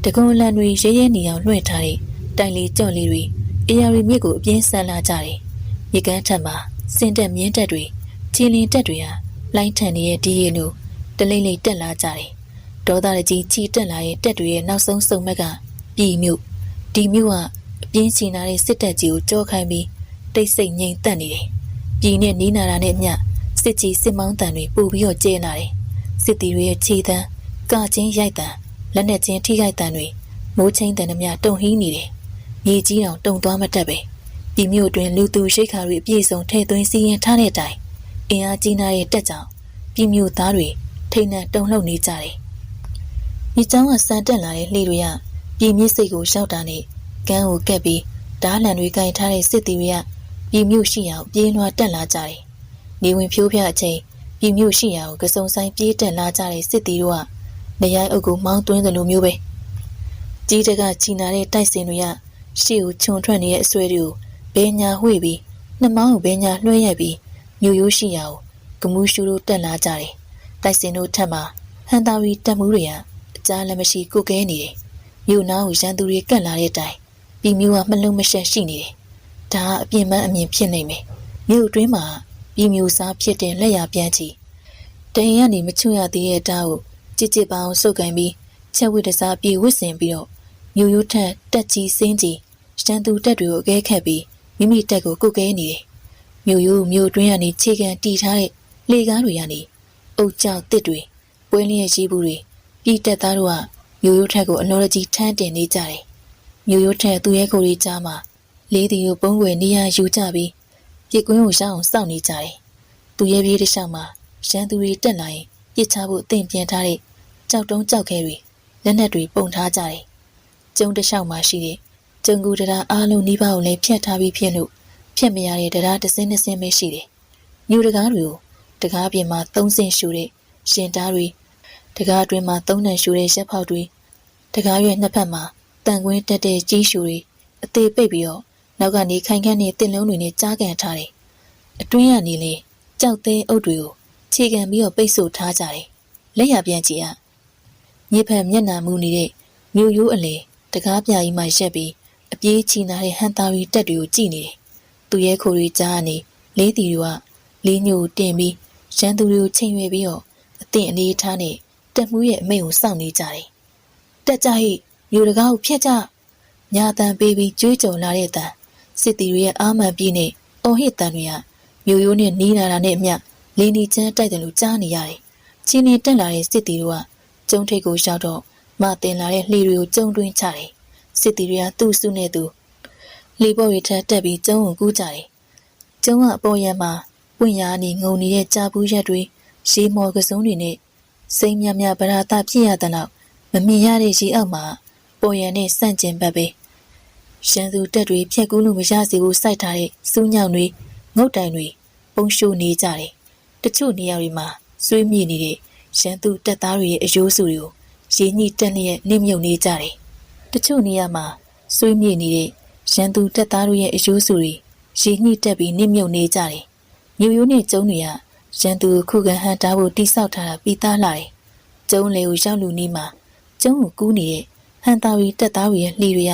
တကုံလန်တွေရဲရဲနေအောင်လွှင့်ထားတဲ့တိုင်လေးကြော့လေးတွေအေယာရီမြစ်ကိုအပြင်းဆန်လာကြတယ်မြေကမ်းထက်မှာ စင်တက်မြင်းတက်တွေချီလင်တက်တွေဟာလိုင်းထန်နေတဲ့ဒီရီလိုတလိမ့်လိမ့်တက်လာကြတယ်ဒေါသရကြီးချီတက်လာတဲ့တက်တွေရဲ့နောက်ဆုံးစုံမက်ကပြည်မြို့ဒီမြို့ကအပြင်းချီနာတဲ့စစ်တပ်ကြီးကိုကြောခိုင်းပြီးတိတ်ဆိတ်ငြိမ်သက်နေတယ်ပြည်နဲ့နီးနာတာနဲ့အမျှစစ်ကြီးစစ်မောင်းတန်တွေပို့ပြီးတော့ကျဲလာတယ်စစ်တီတွေရဲ့ခြေတန်းကချင်းရိုက်တန်လက်နဲ့ချင်းထိခိုက်တန်တွေမိုးချင်းတန်နှမျှတုံဟီးနေတယ်မြေကြီးတောင်တုံသွားမတတ်ပဲ ပြည်မြို့တွင်လူသူရှိခါတွေအပြည့်စုံထဲသွင်းစီရင်ထားတဲ့အတိုင်းအင်အားကြီးနာတဲ့တက်ကြောင်ပြည်မြို့သားတွေထိတ်နှံတုန်လှုပ်နေကြတယ်။ဒီကျောင်းကစံတက်လာတဲ့လှေတွေကပြည်မြစ်စိတ်ကိုရောက်တာနဲ့ကမ်းကိုကက်ပြီးဓားလန်တွေကင်ထားတဲ့စစ်တီတွေကပြည်မြို့ရှိရာကိုပြေးလွှာတက်လာကြတယ်။နေဝင်ဖြိုးဖျအချိန်ပြည်မြို့ရှိရာကိုကစုံဆိုင်ပြေးတက်လာကြတဲ့စစ်တီတို့ကနေရိုင်းအုပ်ကိုမောင်းသွင်းသလိုမျိုးပဲ။ကြီးတကချီနာတဲ့တိုက်စင်တွေကရှေ့ကိုခြုံထွက်နေတဲ့အဆွဲတွေကို ဘဲညာဝှေ့ပြီးနှမောင်းကိုဘဲညာလွှဲရိုက်ပြီးမြို့ရိုးရှိရာကိုဂမူးရှူတို့တက်လာကြတယ်။တိုက်စင်တို့ထက်မှာဟန်တာဝီတက်မှုတွေကအကြားလည်းမရှိကိုကဲနေတယ်။မြို့နားကိုရန်သူတွေကတ်လာတဲ့အတိုင်းပြည်မျိုးကမလုံးမရှက်ရှိနေတယ်။ဒါကအပြင်းပန်းအမြင်ဖြစ်နေမယ်။မြို့အတွင်းမှာပြည်မျိုးစားဖြစ်တဲ့လက်ရပြန်ချီတရင်ကနေမချွတ်ရသေးတဲ့တားကိုကြစ်ကြစ်ပအောင်စုပ်ကန်ပြီးချက်ဝိတစားပြေဝစ်စင်ပြီးတော့မြို့ရိုးထက်တက်ကြီးစင်းကြီးရန်သူတက်တွေကိုအကဲခတ်ပြီး မိမိတက်ကိုကုတ်ကဲနေတယ်။မြို့ရိုးမြို့တွင်းကနေခြေကန်တီထားတဲ့လေကားတွေကနေအုတ်ကြောက်တစ်တွေပွဲလျက်ရှိဘူးတွေပြည်တက်သားတို့ကမြို့ရိုးထက်ကိုအလောတကြီးထမ်းတင်နေကြတယ်။မြို့ရိုးထက်သူရဲကိုယ်ကြီးကြားမှာလေးတီတို့ပုံွယ်နေရယူကြပြီးပြစ်ကွင်းကိုရှောင်းအောင်စောင့်နေကြတယ်။သူရဲပြေးတစ်လျှောက်မှာရန်သူတွေတက်လာရင်ပြစ်ချဖို့အသင့်ပြန်ထားတဲ့ကြောက်တုံးကြောက်ခဲတွေလက်နက်တွေပုံထားကြတယ်။ကျုံတစ်လျှောက်မှာရှိတဲ့ ကျုံကူတရားအားလုံးနှီးပါးကိုလည်းဖျက်ထားပြီးဖြစ်လို့ဖျက်မရတဲ့တရားတစ်စင်းတစ်စင်းပဲရှိတယ်။ညူတကားတွေကိုတကားပြင်မှာသုံးစင်ရှူတဲ့ရှင်သားတွေတကားအတွင်းမှာသုံးနှံရှူတဲ့ရက်ဖောက်တွေတကားရွယ်နှစ်ဖက်မှာတန်ကွင်းတက်တဲ့ကြီးရှူတွေအသေးပိတ်ပြီးတော့နောက်ကနေခိုင်ခန့်တဲ့တင်လုံးတွေနဲ့ကြားကန်ထားတယ်။အတွင်းကနေလေကြောက်သေးအုပ်တွေကိုခြေခံပြီးတော့ပိတ်ဆို့ထားကြတယ်။လက်ရပြန်ကြည့်ရညစ်ဖက်မျက်နှာမူနေတဲ့မြို့ရိုးအလေတကားပြာကြီးမှရက်ပြီး အပြေးချီနာတဲ့ဟန်တာရီတက်တွေကိုကြည့်နေတယ်။သူရဲခိုတွေကြားကနေလေးတီတွေကလေးညိုတင်ပြီးရန်သူတွေကိုချိန်ရွယ်ပြီးတော့အသင့်အနေထားနဲ့တက်မှုရဲ့အမိန့်ကိုစောင့်နေကြတယ်။တက်ကြဟိမြို့တကားကိုဖျက်ကြညာတန်ပေးပြီးကြွေးကြော်လာတဲ့တန်စစ်တီတွေရဲ့အာမန်ပြင်းနဲ့အော်ဟစ်တန်တွေကမြို့ရိုးနဲ့နီးလာတာနဲ့အမျှလင်းဒီချမ်းတိုက်တယ်လို့ကြားနေရတယ်။ချင်းနေတက်လာတဲ့စစ်တီတို့ကကျုံထိတ်ကိုရောက်တော့မတင်လာတဲ့လှေတွေကိုကျုံတွင်းချတယ်။ စစ်တီတွေကသူ့စုနဲ့သူလေပေါ်ရီထက်တက်ပြီးကျုံကိုကူးကြတယ်။ကျုံကအပေါ်ရံမှာပွင့်ရာနေငုံနေတဲ့ကြာဘူးရက်တွေရေမော်ကစုံတွေနဲ့စိမ်မြမြဗရာတာဖြစ်ရတဲ့နောက်မမြင်ရတဲ့ရေအောက်မှာပေါ်ရံနဲ့ဆန့်ကျင်ဘက်ပဲရန်သူတက်တွေဖြက်ကူးလို့မရစေဘူးစိုက်ထားတဲ့စူးညောင်တွေငုတ်တိုင်တွေပုံရှိုးနေကြတယ်တချို့နေရာတွေမှာဆွေးမြေ့နေတဲ့ရန်သူတက်သားတွေရဲ့အယိုးစုတွေကိုရေညှိတက်လျက်နှိမ့်မြုပ်နေကြတယ်တ ချို့နေရာမှာဆွေးမြေ့နေတဲ့ရန်သူတက်သားတွေရဲ့အယိုးစုတွေရေညှိတက်ပြီးနှိမ့်မြုပ်နေကြတယ်မြို့ရိုးနဲ့ကျုံတွေကရန်သူကိုခုခံဟန်တားဖို့တိဆောက်ထားတာပြီးသားလာတယ်ကျုံလေကိုရောက်လူနီးမှာကျုံကိုကူးနေတဲ့ဟန်တာရီတက်သားတွေရဲ့လှီတွေက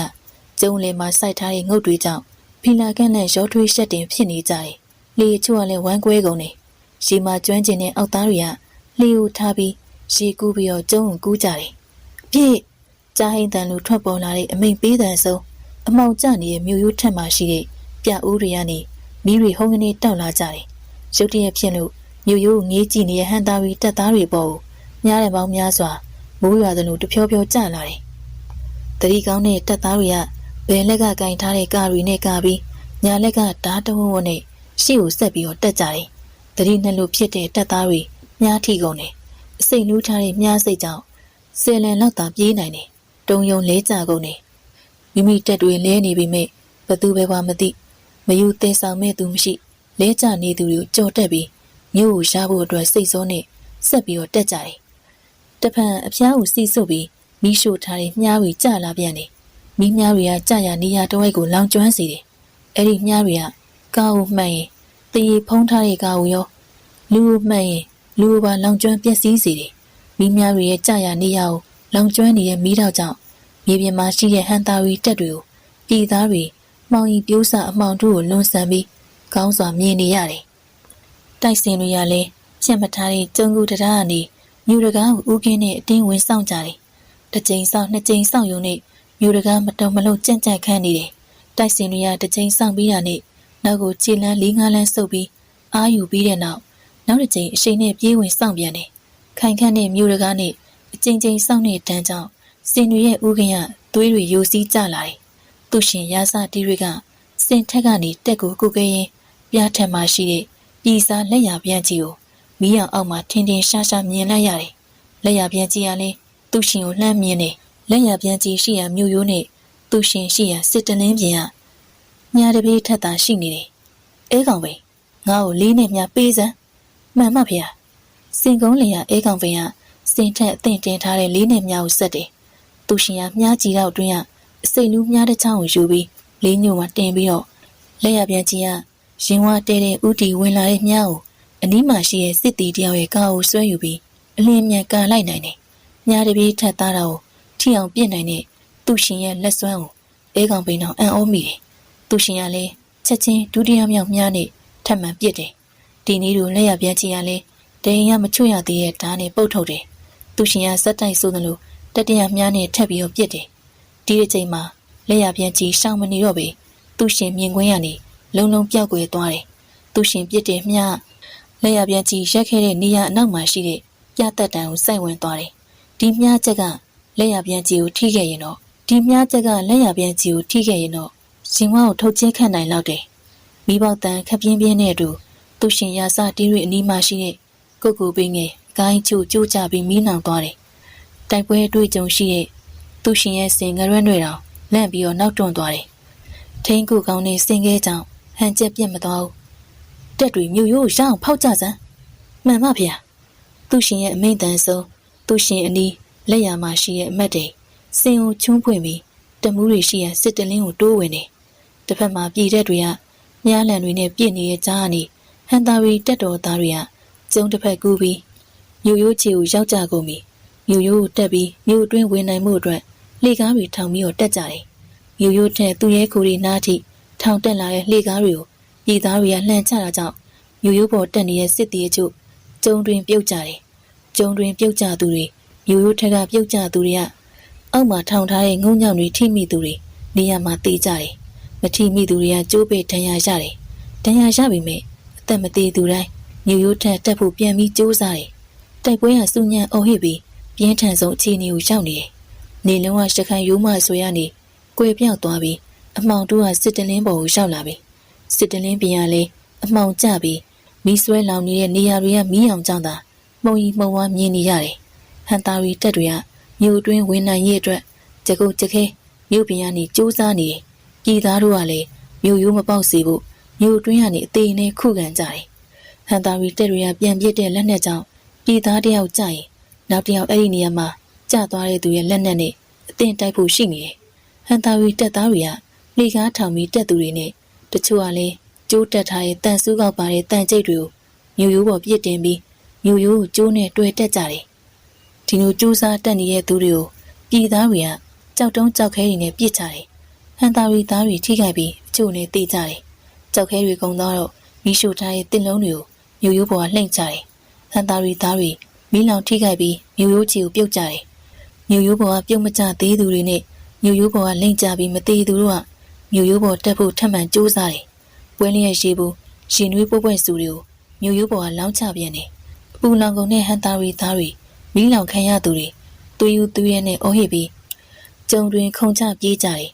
ကျုံလေမှာစိုက်ထားတဲ့ငုတ်တွေကြောင့်ဖီလာကန့်နဲ့ရောထွေးရှက်တင်ဖြစ်နေကြတယ်။လေချို့ကလည်းဝမ်းကွဲကုန်တယ်။ရေမှာကျွမ်းကျင်တဲ့အောက်သားတွေကလှီကိုထားပြီးရေကူးပြီးတော့ကျုံကိုကူးကြတယ်။ပြည့် ကြားဟိန်တန်လိုထွက်ပေါ်လာတဲ့အမိန်ပေးတန်ဆုံးအမောင်ကျနေတဲ့မြို့ရိုးထက်မှရှိတဲ့ပြအိုးတွေကနေမီးတွေဟုံးကနေတောက်လာကြတယ်။ရုတ်တရက်ဖြစ်လို့မြို့ရိုးငေးကြည့်နေတဲ့ဟန်တာရီတက်သားတွေပေါ်ကိုများတယ်ပေါင်းများစွာမိုးရွာသလိုတဖြောဖြောကျလာတယ်။တတိကောင်းတဲ့တက်သားတွေကဘယ်လက်ကကင်ထားတဲ့ကာရီနဲ့ကာပြီးညာလက်ကဓာတ်တဝဝနဲ့ရှေ့ကိုဆက်ပြီးတော့တက်ကြတယ်။တတိနှလို့ဖြစ်တဲ့တက်သားတွေမြားထီကုန်တယ်။အစိတ်နူးထားတဲ့မြားစိတ်ကြောင့်ဆယ်လန်လောက်သာပြေးနိုင်တယ်။ တုံယုံလဲကြကုန်တယ်။မိမိတက်တွေလဲနေပြီမဲ့ဘသူပဲပါမသိမယူသေးဆောင်မဲ့သူမရှိလဲကြနေသူတွေကိုကြော်တက်ပြီးမြို့ကိုရဖို့အတွက်စိတ်ဆိုးနဲ့ဆက်ပြီးတော့တက်ကြတယ်။တဖန်အဖျားကိုစီးဆုပ်ပြီးမိရှို့ထားတဲ့မြားတွေကျလာပြန်တယ်။မိမြားတွေကကြာရနေရတဝိုက်ကိုလောင်ကျွမ်းစေတယ်။အဲ့ဒီမြားတွေကကားကိုမှန်ရင်တရေဖုံးထားတဲ့ကားကိုရောလူကိုမှန်ရင်လူကိုပါလောင်ကျွမ်းပျက်စီးစေတယ်။မိမြားတွေရဲ့ကြာရနေရကို လောင်ကျွမ်းနေတဲ့မိတော့ကြောင့်မြေပြင်မှာရှိတဲ့ဟန်တာရီတက်တွေကိုပြည်သားတွေမှောင်ရီပြိုးစာအမှောင်တို့ကိုလွန်ဆန်ပြီးကောင်းစွာမြင်နေရတယ်။တိုက်စင်တွေကလည်းဖြတ်မထားတဲ့ကျုံကူတရားကနေမြူတကားကိုဦးကင်းနဲ့အတင်းဝင်ဆောင်ကြတယ်။တစ်ကြိမ်ဆောင်နှစ်ကြိမ်ဆောင်ယုံနဲ့မြူတကားမတုံမလုံးကြန့်ကြန့်ခန်းနေတယ်။တိုက်စင်တွေကတစ်ကြိမ်ဆောင်ပြီးတာနဲ့နောက်ကိုခြေလန်းလေးငါးလန်းဆုပ်ပြီးအာယူပြီးတဲ့နောက်နောက်တစ်ကြိမ်အရှိန်နဲ့ပြေးဝင်ဆောင်ပြန်တယ်။ခိုင်ခန့်တဲ့မြူတကားနဲ့ အကြိမ်ကြိမ်ဆောင်တဲ့တန်းကြောင့်စင်တွေရဲ့ဦးကင်းကသွေးတွေယိုစီးကျလာတယ်။သူရှင်ရာစာတီတွေကစင်ထက်ကနေတက်ကိုကုတ်ခဲရင်ပြားထက်မှရှိတဲ့ပြည်စားလက်ရပြန်ကြီးကိုမီးရောင်အောက်မှာထင်းထင်းရှားရှားမြင်လိုက်ရတယ်။လက်ရပြန်ကြီးကလည်းသူ့ရှင်ကိုလှမ်းမြင်နေလက်ရပြန်ကြီးရှိရာမြို့ရိုးနဲ့သူ့ရှင်ရှိရာစစ်တလင်းပြင်ကညာတပြေးထက်သာရှိနေတယ်။အဲကောင်ပဲငါ့ကိုလေးနဲ့မြပေးစမ်းမှန်မှဖေ။စင်ကုန်းလျာအဲကောင်ပဲက စင်ထက်အသင့်တင်ထားတဲ့လေးနဲ့မြကိုဆက်တယ်။သူ့ရှင်ကမြားကြီးတော့တွင်းကအစိတ်လူးမြားတစ်ချောင်းကိုယူပြီးလေးညို့မှာတင်ပြီးတော့လက်ရပြန်ကြီးကရင်ဝတဲတဲ့ဥတီဝင်လာတဲ့မြားကိုအနီးမှာရှိတဲ့စစ်တီတယောက်ရဲ့ကားကိုဆွဲယူပြီးအလင်းမြန်ကန်လိုက်နိုင်တယ်။မြားတပြေးထက်သားတာကိုထိအောင်ပြစ်နိုင်တဲ့သူ့ရှင်ရဲ့လက်စွမ်းကိုအဲကောင်ပိန်အောင်အံ့ဩမိတယ်။သူ့ရှင်ကလည်းချက်ချင်းဒုတိယမြောက်မြားနဲ့ထပ်မံပြစ်တယ်။ဒီနည်းလိုလက်ရပြန်ကြီးကလည်းဒိန်ရမချွတ်ရသေးတဲ့ဓာတ်နဲ့ပုတ်ထုတ်တယ်။ သူ့ရှင်ကစက်တိုက်ဆိုသလိုတတိယမြားနဲ့ထပ်ပြီးတော့ပြစ်တယ်။ဒီတစ်ချိန်မှာလက်ရပြန်ကြီးရှောင်မနေတော့ပေသူ့ရှင်မြင်ကွင်းရနေလုံလုံပြောက်ကွယ်သွားတယ်။သူ့ရှင်ပြစ်တယ်မြားလက်ရပြန်ကြီးရက်ခဲ့တဲ့နေရာအနောက်မှာရှိတဲ့ပြတ်တက်တန်ကိုစိုက်ဝင်သွားတယ်။ဒီမြားချက်ကလက်ရပြန်ကြီးကိုထိခဲ့ရင်တော့ဒီမြားချက်ကလက်ရပြန်ကြီးကိုထိခဲ့ရင်တော့ရှင်ဝါကိုထုတ်ချင်းခတ်နိုင်လောက်တယ်။မိဘတန်ခပ်ပြင်းပြင်းနဲ့အတူသူရှင်ရာစတီးရီအနီးမှာရှိတဲ့ကုတ်ကူပင်းငယ် ကိုင်းချိုကျိုးကြပြီးမီးနောင်သွားတယ်။တိုက်ပွဲတွေ့ကြုံရှိတဲ့သူရှင်ရဲ့စင်ငရွန်းတွေတောင်လန့်ပြီးတော့နောက်တွန့်သွားတယ်။ထိန်းကူကောင်းတဲ့စင်ခဲကြောင့်ဟန်ချက်ပြက်မသွားဘူး။တက်တွေမြို့ရိုးရအောင်ဖောက်ကြစမ်း။မှန်ပါဗျာ။သူရှင်ရဲ့အမိန့်တန်ဆုံးသူရှင်အနီးလက်ရမှာရှိတဲ့အမတ်တွေစင်ကိုချုံးဖွင့်ပြီးတမှုတွေရှိရစစ်တလင်းကိုတိုးဝင်တယ်။တစ်ဖက်မှာပြည်တဲ့တွေကမြားလန်တွေနဲ့ပြည့်နေတဲ့ကြားကနေဟန်တာရီတက်တော်သားတွေကကျုံတစ်ဖက်ကူးပြီး မြို့ရိုးချီကိုရောက်ကြကုန်ပြီမြို့ရိုးကိုတက်ပြီးမြို့အတွင်းဝင်နိုင်မှုအတွက်လှေကားတွေထောင်ပြီးတော့တက်ကြတယ်မြို့ရိုးထဲသူရဲခိုတွေနားထိထောင်တက်လာတဲ့လှေကားတွေကိုပြည်သားတွေကလှန်ချတာကြောင့်မြို့ရိုးပေါ်တက်နေတဲ့စစ်တီးအချို့ကျုံတွင်ပြုတ်ကြတယ်ကျုံတွင်ပြုတ်ကြသူတွေမြို့ရိုးထက်ကပြုတ်ကြသူတွေကအောက်မှာထောင်ထားတဲ့ငုံညောင်တွေထိမိသူတွေနေရာမှာတေးကြတယ်မထိမိသူတွေကကျိုးပေဒဏ်ရာရတယ်ဒဏ်ရာရပြီမဲ့အအသက်မသေးသူတိုင်းမြို့ရိုးထက်တက်ဖို့ပြန်ပြီးစူးစမ်းတယ် တိုက်ပွဲဟာစုညံအုံဟစ်ပြီးပြင်းထန်ဆုံးအခြေအနေကိုရောက်နေတယ်နေလုံးကရှခန်ရိုးမဆိုရနေကွေပြောက်သွားပြီးအမှောင်တူးကစစ်တလင်းပေါ်ကိုရောက်လာပြီစစ်တလင်းပြန်ရလဲအမှောင်ကျပြီးမီးဆွဲလောင်နေတဲ့နေရာတွေကမီးအောင်ကြောင်းတာမှုံကြီးမှုံဝါမြင်နေရတယ်ဟန်တာရီတက်တွေကမြို့အတွင်းဝင်နိုင်ရဲ့အတွက်ကြကုတ်ကြခဲမြို့ပြန်ကနေစူးစမ်းနေတယ်ပြည်သားတို့ကလည်းမြို့ရိုးမပေါက်စေဖို့မြို့အတွင်းကနေအသေးနဲ့ခုခံကြတယ်ဟန်တာရီတက်တွေကပြန်ပြစ်တဲ့လက်နဲ့ကြောင့် ပြည်သားတယောက်ကြရင်နောက်တယောက်အဲ့ဒီနေရာမှာကျသွားတဲ့သူရဲ့လက်နဲ့နဲ့အသင်တိုက်ဖို့ရှိနေတယ်ဟန်တာရီတက်သားတွေကလေကားထောင်ပြီးတက်သူတွေနဲ့တချို့ကလည်းကျိုးတက်ထားတဲ့တန်ဆူးကောက်ပါတဲ့တန်ကျိတ်တွေကိုမြို့ရိုးပေါ်ပြစ်တင်ပြီးမြို့ရိုးကိုကျိုးနဲ့တွဲတက်ကြတယ်ဒီလိုကျူးစားတက်နေတဲ့သူတွေကိုပြည်သားတွေကကြောက်တုံးကြောက်ခဲတွေနဲ့ပြစ်ကြတယ်ဟန်တာရီသားတွေထိခိုက်ပြီးအချို့နဲ့တေးကြတယ်ကြောက်ခဲတွေကုံတော့မီးရှို့ထားတဲ့တင်လုံးတွေကိုမြို့ရိုးပေါ်ကလှိမ့်ကြတယ် ဟန်တာရီသားတွေမီးလောင်ထိခိုက်ပြီးမြို့ရိုးချီကိုပြုတ်ကြတယ်မြို့ရိုးပေါ်ကပြုတ်မကျသေးသူတွေနဲ့မြို့ရိုးပေါ်ကလိမ့်ကြပြီးမသေးသူတို့ကမြို့ရိုးပေါ်တက်ဖို့ထပ်မံကြိုးစားတယ်ပွဲလျက်ရှိဘူးရှင်နွေးပွဲပွဲစုတွေကိုမြို့ရိုးပေါ်ကလောင်းချပြန်တယ်အပူလောင်ကုန်တဲ့ဟန်တာရီသားတွေမီးလောင်ခံရသူတွေသွေးယူသွေးရဲနဲ့အော်ဟစ်ပြီးကြုံတွင်ခုန်ချပြေးကြတယ်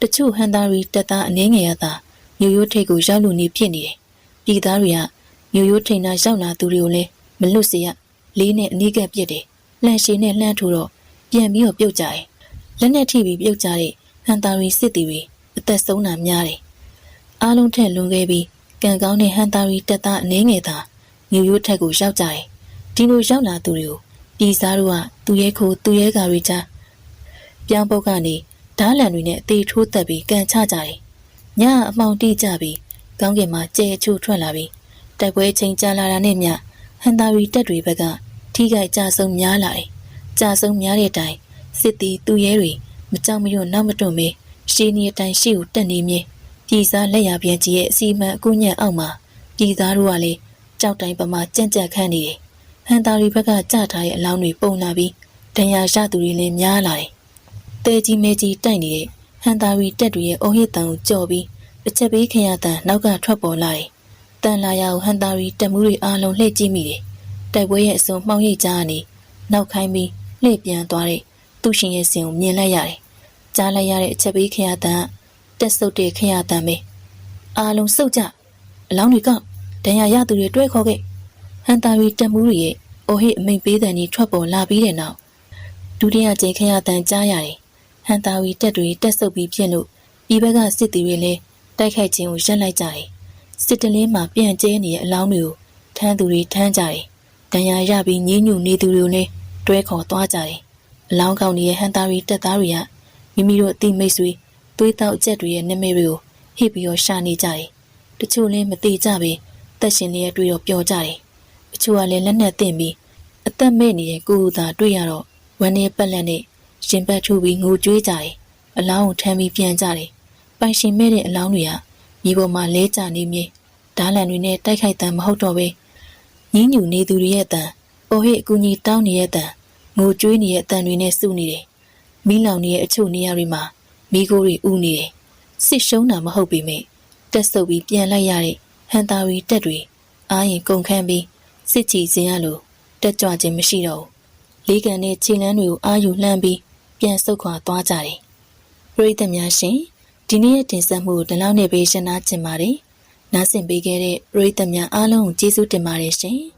တချို့ဟန်တာရီတက်သားအနှင်းငယ်ရတာမြို့ရိုးထိပ်ကိုရောက်လူနေဖြစ်နေတယ်ပြည်သားတွေကမြို့ရိုးထိန်နာရောက်လာသူတွေကိုလည်း မလွတ်စေရလေးနဲ့အနီးကပ်ပြစ်တယ်လှန်ရှည်နဲ့လှမ်းထိုးတော့ပြန်ပြီးတော့ပြုတ်ကြတယ်လက်နဲ့ထိပြီးပြုတ်ကြတဲ့ဟန်တာရီစစ်တီတွေအသက်ဆုံးတာများတယ်အားလုံးထက်လွန်ခဲ့ပြီးကံကောင်းတဲ့ဟန်တာရီတက်သားအနှင်းငယ်သာမြို့ရိုးထက်ကိုရောက်ကြတယ်ဒီလိုရောက်လာသူတွေကိုပြည်စားတို့ကသူရဲခိုးသူရဲကာတွေကြားပြောင်းပုတ်ကနေဓားလန်တွေနဲ့အသေးထိုးတက်ပြီးကန်ချကြတယ်ညအမှောင်တိကြပြီးကောင်းကင်မှာကြဲချိုးထွက်လာပြီးတိုက်ပွဲချိန်ကြာလာတာနဲ့မျှ ဟန်တာရီတက်တွေဘက်ကထိခိုက်ကြဆုံးများလာတယ်။ကြဆုံးများတဲ့အတိုင်းစစ်တီသူရဲတွေမကြောက်မရွံ့နောက်မတွန့်မေရှင်းနေတဲ့အတိုင်းရှေ့ကိုတက်နေမြဲပြည်စားလက်ရပြန်ကြီးရဲ့အစီအမံအကူညံ့အောက်မှာပြည်သားတို့ကလည်းကြောက်တိုင်းပမာကြံ့ကြံ့ခန့်နေတယ်။ဟန်တာရီဘက်ကကြထားတဲ့အလောင်းတွေပုံလာပြီးဒဏ်ရာရသူတွေလည်းများလာတယ်။တဲကြီးမဲကြီးတိုက်နေတဲ့ဟန်တာရီတက်တွေရဲ့အုံဟစ်တန်ကိုကြော်ပြီးတစ်ချက်ပေးခရတန်နောက်ကထွက်ပေါ်လာတယ်။ တန်လာရကိုဟန်တာရီတက်မှုတွေအားလုံးလှည့်ကြည့်မိတယ်။တိုက်ပွဲရဲ့အစုံမှောင်ရိပ်ကြားကနေနောက်ခိုင်းပြီးလှည့်ပြန်သွားတဲ့သူရှင်ရဲ့စင်ကိုမြင်လိုက်ရတယ်။ကြားလိုက်ရတဲ့အချက်ပေးခရတန်ကတက်ဆုပ်တဲ့ခရတန်ပဲ။အားလုံးစုတ်ကြအလောင်းတွေကဒဏ်ရာရသူတွေတွဲခေါ်ခဲ့ဟန်တာရီတက်မှုတွေရဲ့အိုဟစ်အမိန်ပေးတဲ့နေထွက်ပေါ်လာပြီးတဲ့နောက်ဒုတိယကြိမ်ခရတန်ကြားရတယ်။ဟန်တာရီတက်တွေတက်ဆုပ်ပြီးဖြစ်လို့ဒီဘက်ကစစ်တီတွေလည်းတိုက်ခိုက်ခြင်းကိုရပ်လိုက်ကြတယ်။ စစ်တလင်းမှာပြန့်ကျဲနေတဲ့အလောင်းတွေကိုထမ်းသူတွေထမ်းကြတယ်။ဒဏ်ရာရပြီးညှဉ်းညူနေသူတွေကိုလည်းတွဲခေါ်သွားကြတယ်။အလောင်းကောင်းတွေရဲ့ဟန်တာရီတက်သားတွေကမိမိတို့အတိမိတ်ဆွေသွေးတောက်ချက်တွေရဲ့နာမည်တွေကိုဟစ်ပြီးတော့ရှာနေကြတယ်။တချို့လည်းမသေးကြပဲတက်ရှင်လေးရဲ့တွေ့တော့ပျော်ကြတယ်။တချို့ကလည်းလက်နက်တင်ပြီးအသက်မဲ့နေတဲ့ကိုယ်သာတွေ့ရတော့ဝမ်းနဲ့ပက်လက်နဲ့ရှင်ပတ်ထူပြီးငိုကြွေးကြတယ်။အလောင်းကိုထမ်းပြီးပြန်ကြတယ်။ပိုင်ရှင်မဲ့တဲ့အလောင်းတွေက မြေပေါ်မှာလဲကျနေမြေဓားလန်တွေနဲ့တိုက်ခိုက်တမ်းမဟုတ်တော့ပဲညင်းညူနေသူတွေရဲ့အတန်အိုဟစ်အကူကြီးတောင်းနေရဲ့အတန်ငိုကြွေးနေရဲ့အတန်တွေနဲ့စုနေတယ်။မီးလောင်နေရဲ့အချို့နေရာတွေမှာမီးခိုးတွေဥနေတယ်။စစ်ရှုံးတာမဟုတ်ပေမဲ့တက်ဆုပ်ပြီးပြန်လိုက်ရတဲ့ဟန်တာရီတက်တွေအားရင်ကုန်ခန်းပြီးစစ်ချီစင်ရလို့တက်ကြွခြင်းမရှိတော့ဘူး။လေးကန်နဲ့ခြေလန်းတွေကိုအာယူလှမ်းပြီးပြန်ဆုတ်ခွာသွားကြတယ်။ပရိသတ်များရှင် ဒီနေ့ရဲ့တင်ဆက်မှုကိုဒီလောက်နဲ့ပဲရှင်းသားချင်ပါတယ်။နားဆင်ပေးခဲ့တဲ့ပရိသတ်များအားလုံးကိုကျေးဇူးတင်ပါတယ်ရှင်။